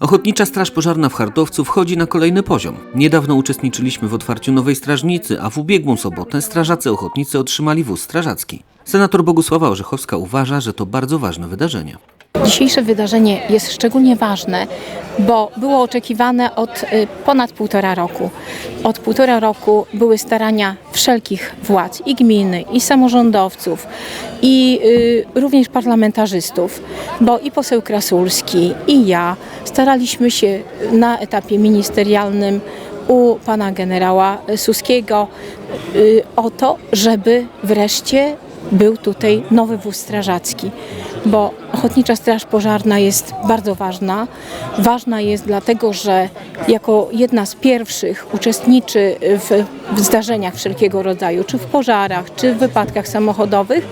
Ochotnicza Straż Pożarna w Hartowcu wchodzi na kolejny poziom. Niedawno uczestniczyliśmy w otwarciu nowej strażnicy, a w ubiegłą sobotę strażacy ochotnicy otrzymali wóz strażacki. Senator Bogusława Orzechowska uważa, że to bardzo ważne wydarzenie. Dzisiejsze wydarzenie jest szczególnie ważne, bo było oczekiwane od y, ponad półtora roku. Od półtora roku były starania wszelkich władz i gminy, i samorządowców, i y, również parlamentarzystów, bo i poseł Krasulski, i ja staraliśmy się na etapie ministerialnym u pana generała Suskiego y, o to, żeby wreszcie był tutaj nowy wóz strażacki, bo Ochotnicza Straż Pożarna jest bardzo ważna. Ważna jest dlatego, że jako jedna z pierwszych uczestniczy w, w zdarzeniach wszelkiego rodzaju, czy w pożarach, czy w wypadkach samochodowych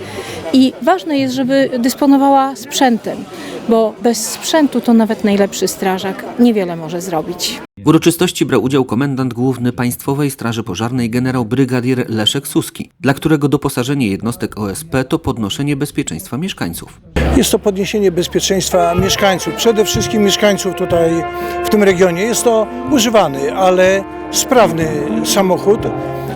i ważne jest, żeby dysponowała sprzętem, bo bez sprzętu to nawet najlepszy strażak niewiele może zrobić. W uroczystości brał udział komendant główny Państwowej Straży Pożarnej generał brygadier Leszek Suski, dla którego doposażenie jednostek OSP to podnoszenie bezpieczeństwa mieszkańców. Jest to podniesienie bezpieczeństwa mieszkańców, przede wszystkim mieszkańców tutaj w tym regionie. Jest to używany, ale sprawny samochód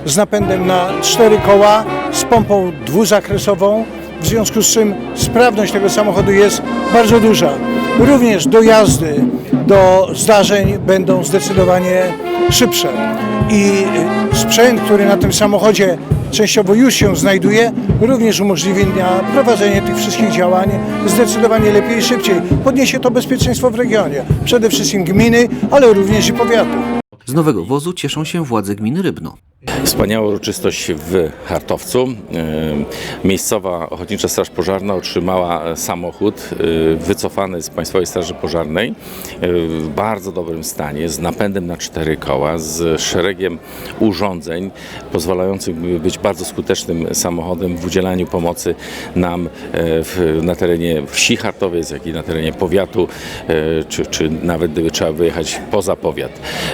z napędem na cztery koła, z pompą dwuzakresową, w związku z czym sprawność tego samochodu jest bardzo duża. Również dojazdy do zdarzeń będą zdecydowanie szybsze i sprzęt, który na tym samochodzie częściowo już się znajduje, również umożliwia prowadzenie tych wszystkich działań zdecydowanie lepiej i szybciej. Podniesie to bezpieczeństwo w regionie, przede wszystkim gminy, ale również i powiatu. Z nowego wozu cieszą się władze gminy Rybno. Wspaniała uroczystość w Hartowcu. E, Miejscowa Ochotnicza Straż Pożarna otrzymała samochód e, wycofany z Państwowej Straży Pożarnej e, w bardzo dobrym stanie, z napędem na cztery koła, z szeregiem urządzeń pozwalających być bardzo skutecznym samochodem w udzielaniu pomocy nam na terenie wsi Hartowiec, jak i na terenie powiatu, czy, czy nawet gdyby trzeba wyjechać poza powiat.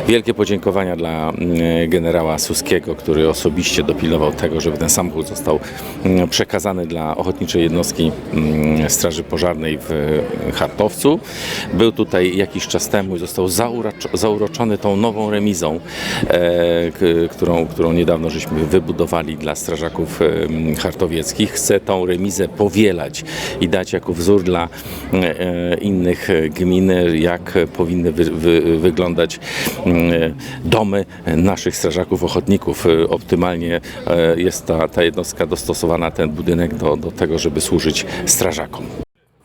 Wielkie podziękowania dla mm, generała Suskiego, który osobiście dopilnował tego, żeby ten samochód został mm, przekazany dla ochotniczej jednostki mm, Straży Pożarnej w e, Hartowcu. Był tutaj jakiś czas temu i został zauroczony tą nową remizą, e, którą, którą niedawno żeśmy wybudowali dla strażaków em, hartowieckich. Chcę tą remizę powielać i dać jako wzór dla e, innych gmin, jak powinny wy, wy, wyglądać mm, domy naszych strażaków ochotników. E, Optymalnie e, jest ta, ta jednostka dostosowana, ten budynek do, do tego, żeby służyć strażakom.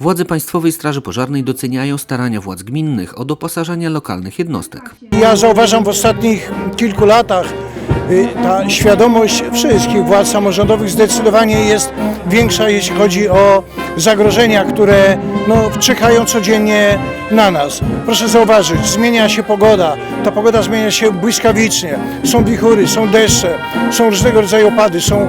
Władze Państwowej Straży Pożarnej doceniają starania władz gminnych o doposażenie lokalnych jednostek. Ja zauważam w ostatnich kilku latach y, ta świadomość wszystkich władz samorządowych zdecydowanie jest większa, jeśli chodzi o zagrożenia, które no, czyhają codziennie na nas. Proszę zauważyć, zmienia się pogoda, ta pogoda zmienia się błyskawicznie, są wichury, są deszcze, są różnego rodzaju opady, są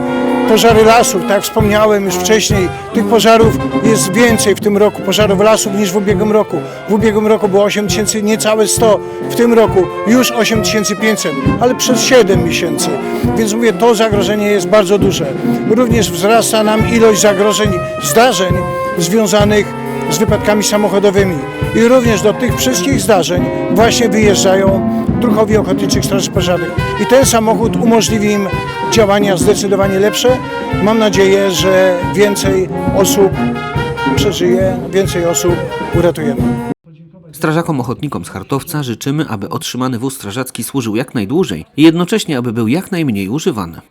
pożary lasów, tak jak wspomniałem już wcześniej, tych pożarów jest więcej w tym roku, pożarów lasów niż w ubiegłym roku. W ubiegłym roku było 8 tysięcy, niecałe 100, w tym roku już 8500, ale przez 7 miesięcy. Więc mówię, to zagrożenie jest bardzo duże. Również wzrasta nam ilość zagrożeń, zdarzeń związanych z wypadkami samochodowymi. I również do tych wszystkich zdarzeń właśnie wyjeżdżają druhowie ochotniczych straży pożarnych. I ten samochód umożliwi im działania zdecydowanie lepsze. Mam nadzieję, że więcej osób przeżyje, więcej osób uratujemy. Strażakom ochotnikom z Hartowca życzymy, aby otrzymany wóz strażacki służył jak najdłużej i jednocześnie aby był jak najmniej używany.